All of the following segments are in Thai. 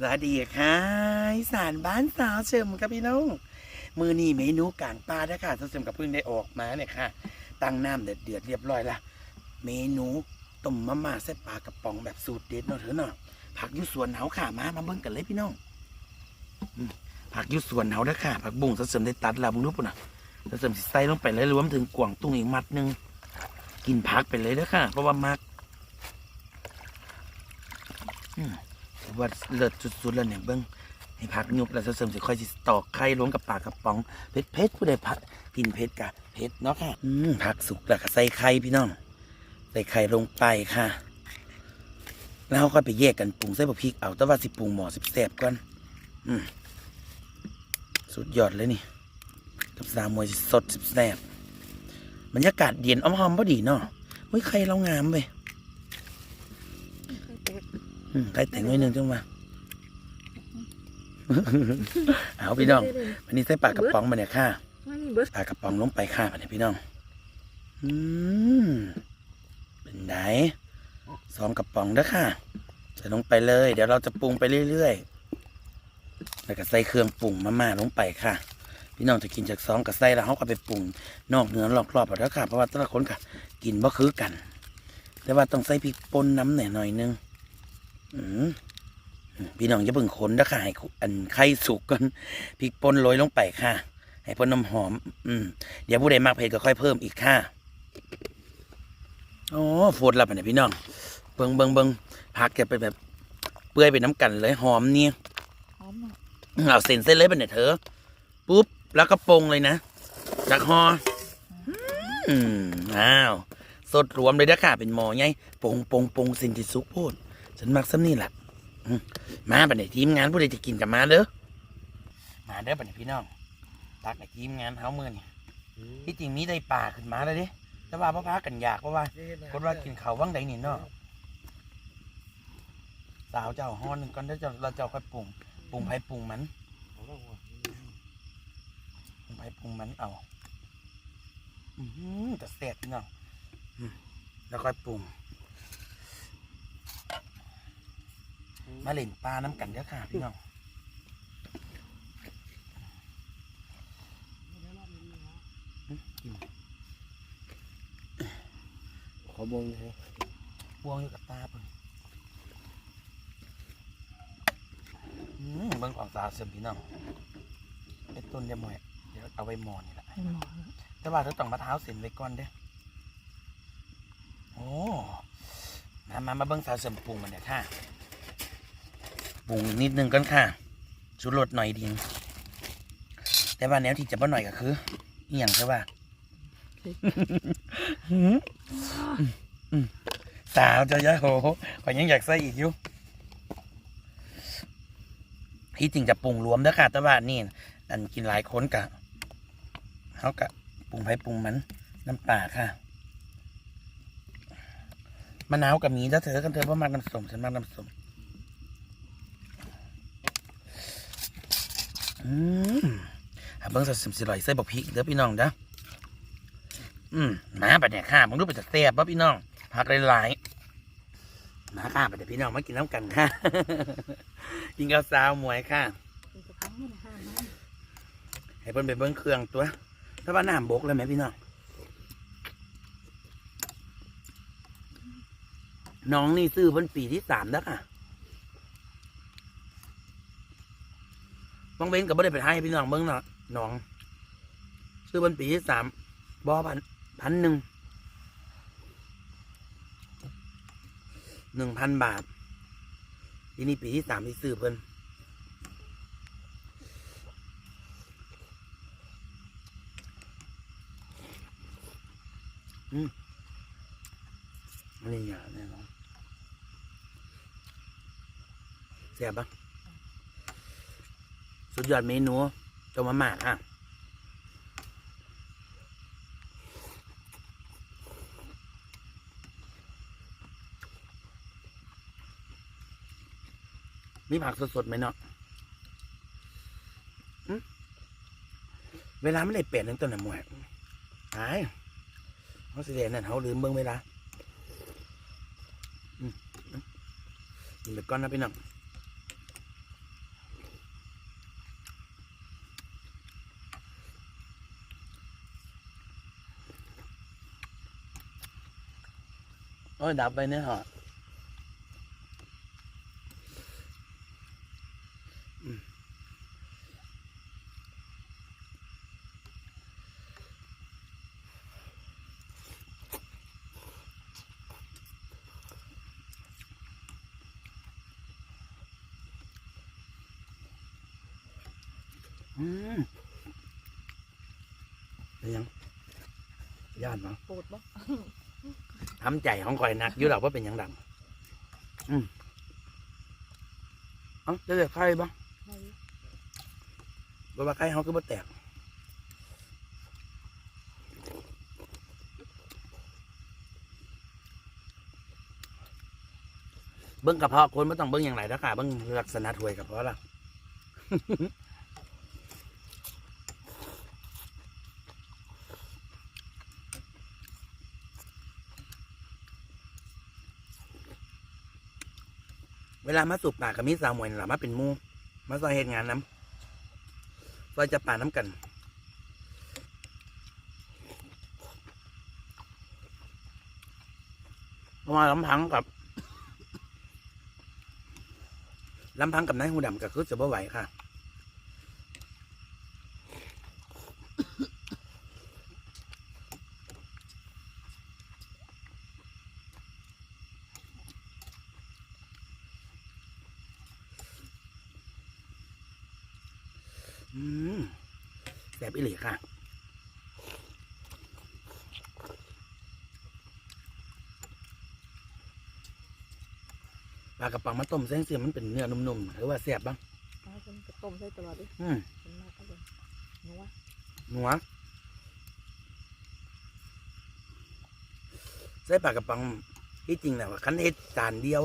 สวัสดีค่ะสานบ้านสาวเฉิมครับพี่น้อง มือนี่เมนูกลางปลาเด้อค่ะเฉิมกับเพิ่งได้ออกมาเนี่ยค่ะ ตั้งน้ำเดือดเดือดเรียบร้อยละเมนูต้มมะม่าใส่ปลากระป๋องแบบสูตรเด็ดเนาะเถอะเนาะผักยุสวนเฮาค่ะมามาเบิ่งกันเลยพี่น้องผักยุสวนเฮาเด้อค่ะ ผักบุ้งเฉิมได้ตัดแล้วบุ้งรู้ปุ่นน่ะเฉิมสิใส่ลงไปเลยรวมถึงกวางตุ้งอีกมัดหนึงกินผักไปเลยเด้อค่ะ เพราะว่ามักอืม ว่าเลิศสุดๆแล้วเนี่ยเบิ้งให้พักยุบแล้วเสริมสิค่อยสิตอกไข่ล้มกับปากกระป๋องเพชรเพชรผู้ใดผัดกินเพชรกะเพชรเนาะค่ะอืมผักสุกแล้วก็ใส่ไข่พี่น้อง ใส่ไข่ลงไปค่ะ แล้วเราก็ไปแยกกันปรุงใส่บะพริกเอาแต่ว่าสิปรุงหมอสิแสบก่อนอืมสุดยอดเลยนี่ กับสามวยสดสิแสบบรรยากาศเย็นอ้อมๆพอดีเนาะเฮ้ยไข่เรางามเว้ย ไข่แต่งไว้หนึ่งจังมาเอาพี่น้องวันนี้ใส่ปลากระป๋องมาเนี่ยค่ะไม่มีเบิร์ดปลากระป๋องลงไปค่ะมาเนี่ยพี่น้อง อืมเป็นไงสองกระป๋องเด้อค่ะใส่ลงไปเลย เดี๋ยวเราจะปรุงไปเรื่อยๆแล้วก็ใส่เครื่องปรุงมาม่าลงไปค่ะ พี่น้องจะกินจากซองกับใส่แล้วเขาก็ไปปรุง นอกเนื้อรอบๆเอาเด้อค่ะเพราะว่าแต่ละคนก็กินบ่คือกัน แต่ว่าต้องใส่พริกป่นน้ำหน่อยหน่อยนึงอืม พี่น้องอย่าเพิ่งขนนะค่ะให้อันไข่สุกก่อนพริกป่นโรยลงไปค่ะ ให้พ่นน้ำหอม อืมเดี๋ยวผู้ใดมากเผ็ดก็ค่อยเพิ่มอีกค่ะโอ้โฟดแล้วปะเนี่ยพี่น้อง เบิงเบิงเบิงผักแกไปแบบเปื่อยไปน้ำกันเลยหอมเนี่ยหอมอะเอาเส้นเส้นเลยปะเนี่ยเธอปุ๊บแล้วก็ปรุงเลยนะจากหออืมอ้าว สดรวมเลยนะค่ะเป็นหมอไงปรุงปรุงปรุงสิ่งที่สุกโพูด ฉันมักซ้ำนี่แหละมาปะเนี่ยทีมงานผู้ใดจะกินกับมาเด้อมาเด้อปะเนี่ยพี่น้องตักในทีมงานเฮามือนี่ที่จริงมีได้ป่าขึ้นมาเลยเด้แต่ว่าพ่อพากันอยากเพราะว่าคนว่ากินเขาว่างใดนี่เนาะสาวเจ้าฮ้อนหนึ่งก่อนเด้อเจ้าเราเจ้าค่อยปรุงปรุงไผ่ปรุงมันปรุงไผ่ปรุงมันเอาอือหือแต่แซ่บพี่น้องแล้วค่อยปรุง มาเล่นปลาน้ำกันเด้อค่ะพี่น้องขอมองให้พวงอยู่กับตาเพิ่นอืมเบิ่งของสาวเสริมพี่น้องเป็นต้นเดียวหมวยเดี๋ยวเอาไว้หมอนี่แหละให้หมอแต่ว่าเราต้องมาเท้าเส้นไว้ก่อนเด้อโอ้มามามาเบิ่งสาวเสริมปรุงมันเดี๋ยวค่ะ ปรุงอีกนิดนึงก่อนค่ะชูรสหน่อยดียวแต่ว่าแนวที่จะบ่หน่อยก็คืออหย่างใช่ป่ะสาวจะยะโหขอยยังอยากใส่อีกอยู่ที่จริงจะปรุงรวมเด้อค่ะแต่ว่านี่อันกินหลายคนกะเขากะปรุงไปปรุงมันน้ำปลาค่ะมะนาวกับมีถ้าเธอกันเธอว่ามากน้ำสมฉันมากน้ำสมอืมหา เบิ้งสัสิมสิลอยใส่บอกพริกเด้อพี่น้องเด้ออืมมาบัดเนี่ยค่ะมึงรู้ไปจะแซ่บป่ะพี่น้องผักหลายๆมาค่ะบัดเดี๋ยวพี่น้องมากินน้ำกันค่ะกินกับสาวหมวยค่ะเป็นกระพังนี่นะห้ามมันให้เพิ่นไปเบิ้งเครื่องตัว ถ้าว่าน้ำบกเลยไหมพี่น้องน้องนี่ซื้อเพิ่นปีที่สามแล้วค่ะ บางเว้นกับบ่ได้ไปให้พี่น้องเบิ้งเนาะน้อง ซื้อเพิ่นปีที่สามบอพันพันหนึ่งหนึ่งพันบาททีนี้ปีที่สามที่ซื้อเพิ่นอันนี้อย่างแน่นอนเสียบปะ สุดยอดเมนูตัวมาม่าค่ะมีผักสดๆไหมเนาะเวลาไม่ได้เปลี่ยนตั้งแต่ไหนหมวยหายเขาแสดงนั่นเขาลืมเบิ่งเวลาเกินไปก่อนนะพี่น้อง โอ้ยดับไปเนี่ยเหรออืมอืมเป็นยังย่านมั้งปวดบ่ ทำใจของข่อยหนักอยู่หรอกว่าเป็นหยังดังอืมเอ้าจะเลือกใครบ้างไม่บ่ว่าใครเขาก็บ่แตกเบิ้งกระเพาะคนไม่ต้องเบิ้งอย่างไรแล้วค่ะเบิ้งลักษณะถวยกระเพาะละ เวลามาสูบป่ากับมีสาวมวยหล่ะมาเป็นมูมาซอยเหตุงานน้ำซอยจะป่าน้ำกันมาลำพังกับลำพังกับนายหูดำกับคือจะบ่ไหวค่ะ อืม แสบอีหลีค่ะปลากระป๋องมาต้มเส้นเสียมันเป็นเนื้อนุ่มๆหรือว่าแสบบ้างเอาฉันก็ต้มใส่ตลอดเลยอืมฉันมากก็เลยนัวนัวใส่ปลากระป๋องที่จริงนะว่าคันเฮ็ดจานเดียว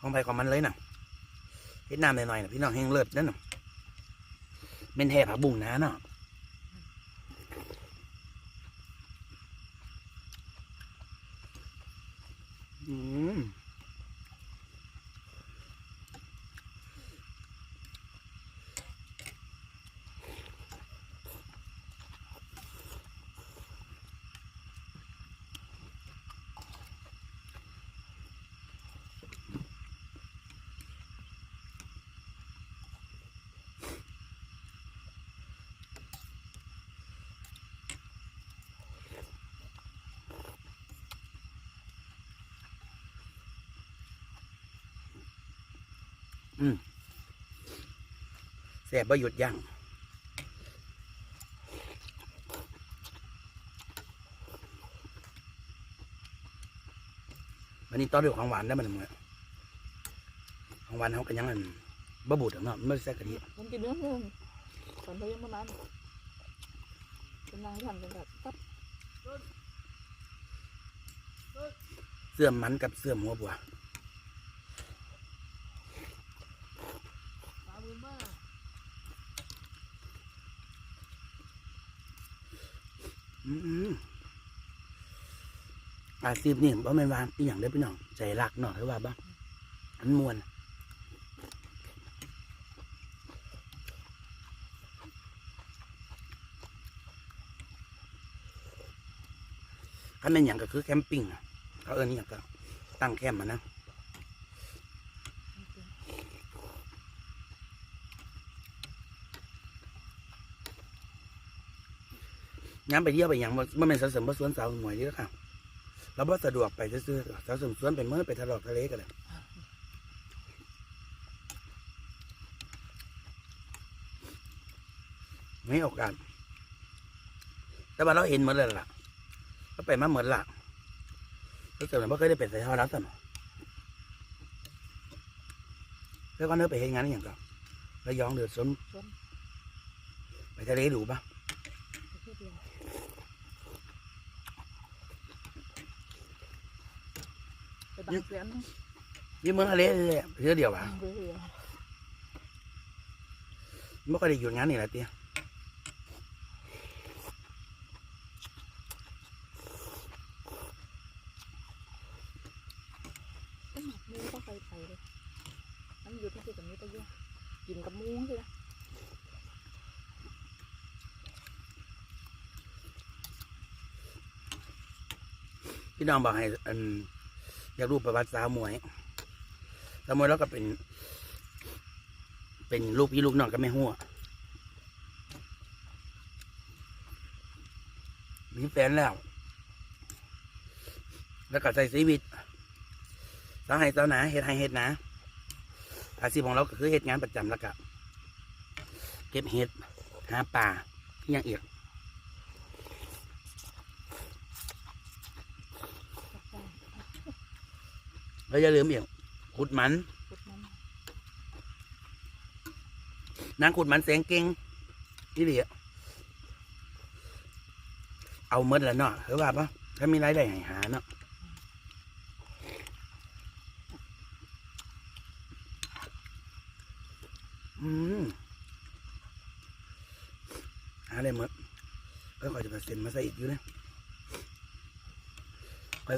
ของไปของมันเลยน่ะเฮ็ดน้ำหน่อยๆนะพี่น้องแห้งเลิศนั่นน่ะเป็นแห่ผักบุ้งนะเนาะ อืม แสบประหยุดยั้งวันนี้ต้อนด้วยของหวานได้มันเหมือนของหวานเขากันยังอันบะบูดหรอกเนาะมันไม่ใช่กะทิมันกินเนื้อเนื้อตอนเขายังประมาณกำลังทำกันแบบปั๊บเสื่อมมันกับเสื่อมหัวบัว อืมอาชีพนี่บ่แม่นวางอีหยังได้อพี่น้องใจรักเนาะหรือว่าบ้างอันมวน คันเป็นอย่างก็คือแคมปิ้งอะเขาเอินอหย่างก็ตั้งแคมป์มานะ ย้ำไปเที่ยวไปอย่างบ่บ่แม่นสะสมบ่สวนสาวหมวยเด้อค่ะเราบ่สะดวกไปซื่อๆสาวสมสวนไปเมื่อไปทะเลาะทะเลกันเลยไม่โอกาสแต่ว่าเราเห็นหมดเลยล่ะเราไปมาหมดละรู้สึกเหมือนว่าเคยได้เป็นสายทอดรัสมแล้วก็เนื้อไปเห็นงานอหย่างก็ระยองเดือดสนชนไปทะเลดูปะ แค่เดียวไป บางแสนยี่เมืองทะเลเลยอะไปเที่ยวเดียวปะเบื่อไม่ค่อยได้หยุดงานนี่แหละเตี้ยก็หมักมูก็ไปไปเลยมันอยู่ที่จุดแบบนี้ไปเยอะกินกับมูใช่ไหมพี่น้องบอกให้อัน อยากรู้ประวัติสาวมวยสาวมวยแล้วก็เป็น เป็นลูกพี่ลูกน้องก็ไม่หัวมีแฟนแล้ว แล้วก็ใช้ชีวิตสาวให้สาวหนาเฮ็ดให้เฮ็ดหนาอาชีพของเราก็คือเฮ็ดงานประจำแล้วก็เก็บเห็ดหาป่าอย่างเอียก แล้วอย่าลืมอีกขุดมันพุดมัน นางขุดมันเสียงเก่งนี่เดียเอาเมดแล้วเนาะเฮ้ยว่าปะถ้ามีรายได้ให้หาเนาะอืมหาได้หมดแล้วก็จะมาเซ็นมาใส่อีกอยู่เนี่ย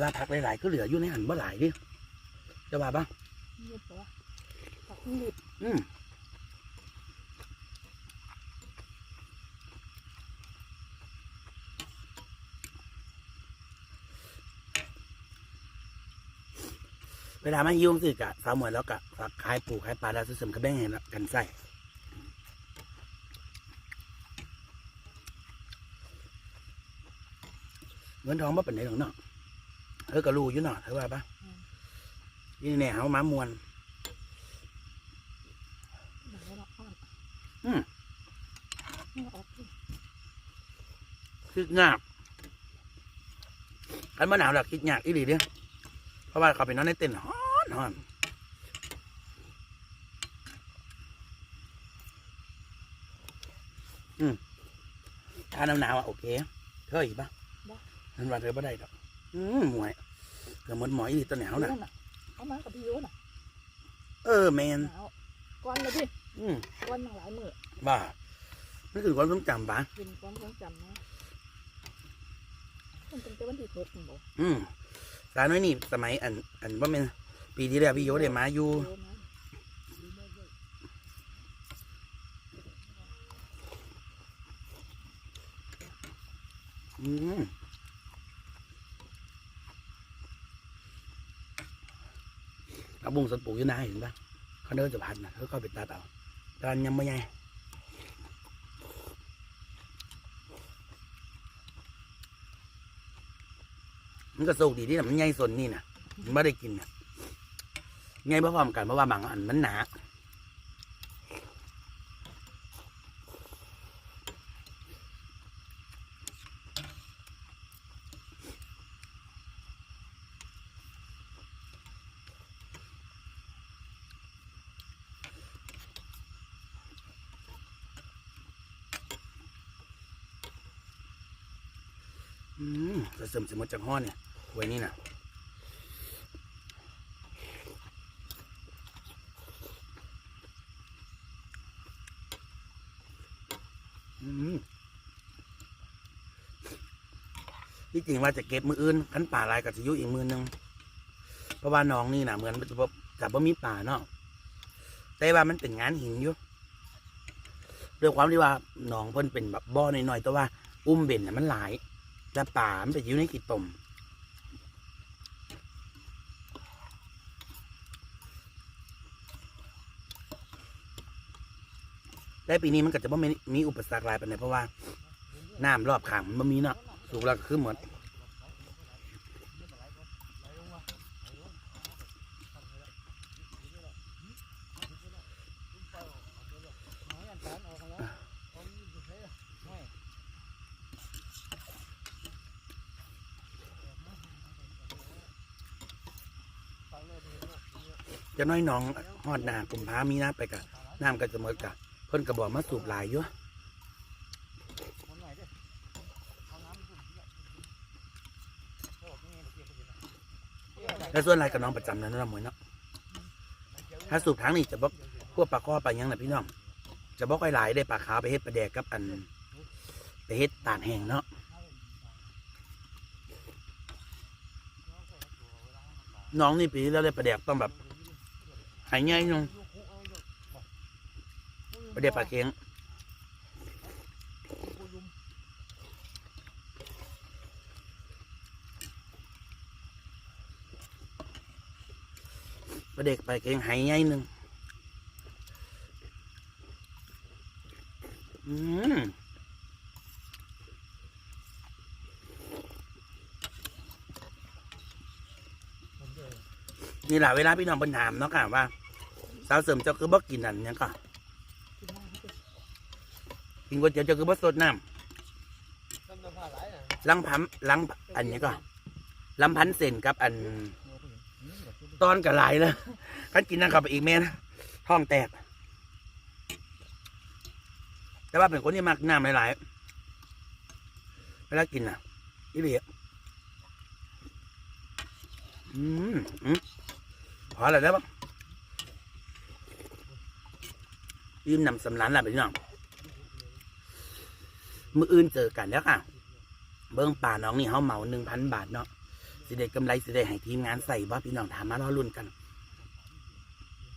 ว่าพักหลายๆก็เหลืออยู่ในหันบ่หลายดิ จะว่าปะเงียบปะวะผักหลิบอืมเวลามายุ่งสิกะสาวหมวยแล้วกะฝากขายปูขายปลาแล้วซื้อเสริมกระแบงให้กันใส่เงินทองบ่เป็นไหนหรอกเนาะเธอก็รู้อยู่เนาะเธอว่าปะ ยี่แน่เขามามวนหนังเราอ่อนอืมนี่ออกสิคิดยากคันมะนาวหลักคิดยากอีหลีเด้อเพราะว่าเขาไปนอนในเต็นท์ฮ้อนฮ้อนอืมถ้าหนาวๆอะโอเคเธออีกปะนั่นว่าเธอไม่ได้ดอก อืมหมวยเกือบหมดหมอยอีหลีตัวหนาวน่ะ เรื่องน่ะเอามากับพี่ยุน่ะเออแมนหนาวก้อนเลยพี่อืมก้อนตั้งหลายมือว่านี่คือความทรงจำปะกินก้อนต้องจำนะมันเป็นแต่วันที่เทศนี่บอกอืมสาวน้อยนี่สมัยอัน อันว่าเป็นปีที่แล้วพี่โยได้มาอยู่เยอะนะอืม เอาบุ้งสดปลูกอยู่นาเห็นปะเขาเดินจะพันนะเขาก็ไปตัดเอาตอนยังไม่ใหญ่มันก็โชคดีที่มันใหญ่ส่วนนี่นะมันไม่ได้กินนะใหญ่พร้อมกันเพราะว่าบางอันมันหนา จะเสริมสมมติจากห้อเนี่ยไว้นี่นะอืมที่จริงว่าจะเก็บมืออื่นขันป่าลายกับจะยุอีกมือหนึงเพราะว่าน้องนี่นะเหมือนจะกับว่มีป่าเนาะแต่ว่ามันเป็นงานหินอยู่ด้วยความที่ว่าหนองเพิ่นเป็นแบบบ่อน้อยๆแต่ว่า อุ้มเบ็นน่ะมันหลาย และป่ามันไปอยู่ในขีดตมแต่ปีนี้มันก็จะไม่มีอุปสรรคหลายไปไหนใดเพราะว่าน้ำรอบข้างมันบ่มีเนาะสูงแล้วก็คือหมด จะน้อยน้องหอดหนากลุ่มพามีนะไปกะน้ำก็จะหมดกะเพิ่นกระบอกมาสูบหลายอยู่แล้วส่วนอะไรกับน้องประจำนั้นนะหมวยเนาะถ้าสูบทางนี้จะบอกพวกปลาข้อปลายังนะพี่น้อง จะบอกไอ้หลายได้ปลาขาวไปเฮ็ดปลาแดกกับอันไปเฮ็ดตากแห้งเนาะน้องนี่ปีแล้วได้ปลาแดกต้องแบบ หายง่ายนุ่งประเดี๋ยวปลาเค็งประเด็กปลาเค็งหายง่ายหนึ่งอืม นี่แหละเวลาพี่น้องเพิ่นถามเนาะค่ะว่าสาวเสริมเจ้าคือบ่กินอันนได้ไม่เป็นกินก๋วยเตี๋ยวเจ้าคือบ่สดน้ำลน่ะำล้างพัมล้างอันนี้ก็ลำพันเส้นกับอัน ตอนกับหลายแล้วกันกินนั่งข้าไปอีกแม่นะท้องแตก แต่ว่าเป็นคนที่มักน้ำหลายๆเวลากินน่ะพี่เบียอืมอืม พอแล้วได้ปะยืมนำสำรานละไปพี่น้องมืออื่นเจอกันแล้วค่ะ เบิ้งป่าน้องนี่เขาเหมาหนึ่งพันบาทเนาะสิได้กำไรสิได้ให้ทีมงานใส่บ่พี่น้องถามมารอรุ่นกัน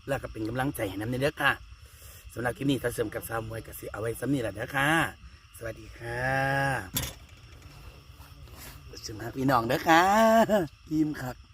แล้วก็เป็นกำลังใจให้น้ำในเด้อค่ะสำหรับคลิปนี้ถ้าเสริมกับสาวมวยกับสิเอาไว้สำนี่แหละเด้อค่ะ สวัสดีค่ะสวัสดีพี่น้องเด้อค่ะทีมครับ